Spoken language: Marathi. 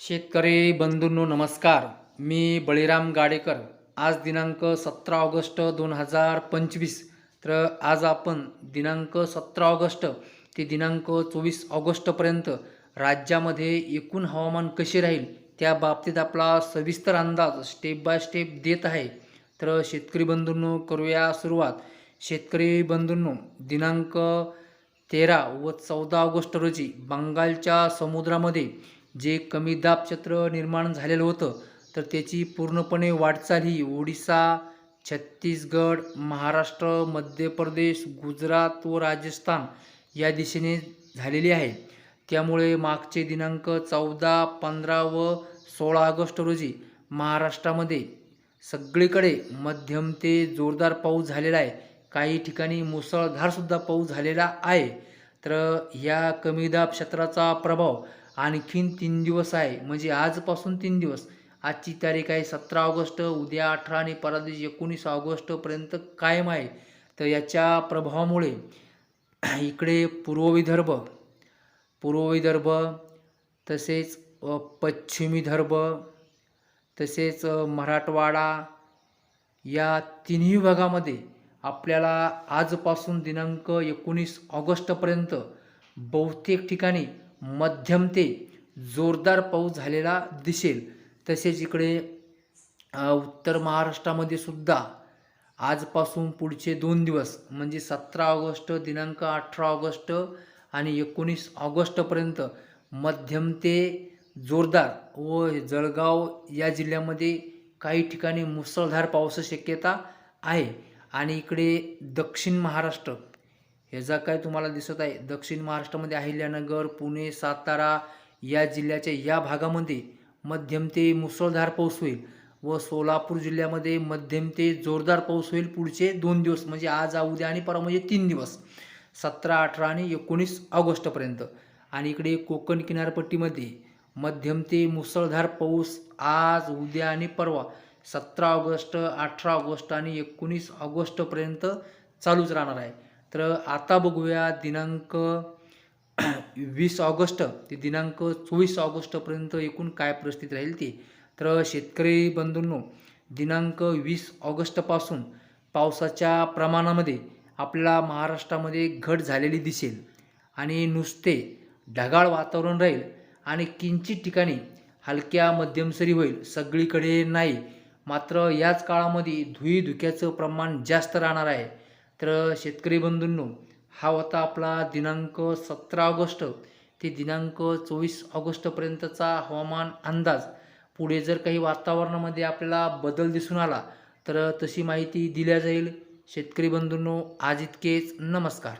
शेतकरी बंधूंनो नमस्कार. मी बळीराम गाडेकर. आज दिनांक सतरा ऑगस्ट दोन हजार पंचवीस. तर आज आपण दिनांक सतरा ऑगस्ट ते दिनांक चोवीस ऑगस्टपर्यंत राज्यामध्ये एकूण हवामान कसे राहील त्या बाबतीत आपला सविस्तर अंदाज स्टेप बाय स्टेप देत आहे. तर शेतकरी बंधूंनो करूया सुरुवात. शेतकरी बंधूंनो दिनांक तेरा व चौदा ऑगस्ट रोजी बंगालच्या समुद्रामध्ये जे कमी दाब क्षेत्र निर्माण झालेलं होतं तर त्याची पूर्णपणे वाटचाल ही ओडिसा छत्तीसगड महाराष्ट्र मध्य प्रदेश गुजरात व राजस्थान या दिशेने झालेली आहे. त्यामुळे मागचे दिनांक चौदा पंधरा व सोळा ऑगस्ट रोजी महाराष्ट्रामध्ये सगळीकडे मध्यम ते जोरदार पाऊस झालेला आहे. काही ठिकाणी मुसळधारसुद्धा पाऊस झालेला आहे. तर या कमी दाब क्षेत्राचा प्रभाव आणखीन तीन दिवस आहे. म्हणजे आजपासून तीन दिवस. आजची तारीख आहे सतरा ऑगस्ट उद्या अठरा आणि परवा दिवशी एकोणीस ऑगस्टपर्यंत कायम आहे. तर याच्या प्रभावामुळे इकडे पूर्व विदर्भ पूर्व विदर्भ तसेच पश्चिमी पश्चिम विदर्भ तसेच मराठवाडा या तिन्ही भागामध्ये आपल्याला आजपासून दिनांक एकोणीस ऑगस्टपर्यंत बहुतेक ठिकाणी मध्यम ते जोरदार पाऊस झालेला दिसेल. तसेच इकडे उत्तर महाराष्ट्रामध्ये सुद्धा आजपासून पुढचे दोन दिवस म्हणजे सतरा ऑगस्ट दिनांक अठरा ऑगस्ट आणि एकोणीस ऑगस्टपर्यंत मध्यम ते जोरदार व जळगाव या जिल्ह्यामध्ये काही ठिकाणी मुसळधार पावसाची शक्यता आहे. आणि इकडे दक्षिण महाराष्ट्र ह्याचा काय तुम्हाला दिसत आहे. दक्षिण महाराष्ट्रामध्ये अहिल्यानगर पुणे सातारा या जिल्ह्याच्या या भागामध्ये मध्यम ते मुसळधार पाऊस होईल व सोलापूर जिल्ह्यामध्ये मध्यम ते जोरदार पाऊस होईल पुढचे दोन दिवस. म्हणजे आज उद्या आणि परवा म्हणजे तीन दिवस. सतरा अठरा आणि एकोणीस ऑगस्टपर्यंत. आणि इकडे कोकण किनारपट्टीमध्ये मध्यम ते मुसळधार पाऊस आज उद्या आणि परवा सतरा ऑगस्ट अठरा ऑगस्ट आणि एकोणीस ऑगस्टपर्यंत चालूच राहणार आहे. तर आता बघूया दिनांक वीस ऑगस्ट ते दिनांक चोवीस ऑगस्टपर्यंत एकूण काय परिस्थिती राहील ती? तर शेतकरी बंधूंनो दिनांक वीस ऑगस्टपासून पावसाच्या प्रमाणामध्ये आपल्याला महाराष्ट्रामध्ये घट झालेली दिसेल आणि नुसते ढगाळ वातावरण राहील आणि किंचित ठिकाणी हलक्या मध्यम सरी होईल सगळीकडे नाही. मात्र याच काळामध्ये धुई धुक्याचं प्रमाण जास्त राहणार आहे. तर शेतकरी बंधूंनो हा होता आपला दिनांक सतरा ऑगस्ट. ते दिनांक चोवीस ऑगस्टपर्यंतचा हवामान अंदाज. पुढे जर काही वातावरणामध्ये आपल्याला बदल दिसून आला तर तशी माहिती दिल्या जाईल. शेतकरी बंधूंनो आज इतकेच. नमस्कार.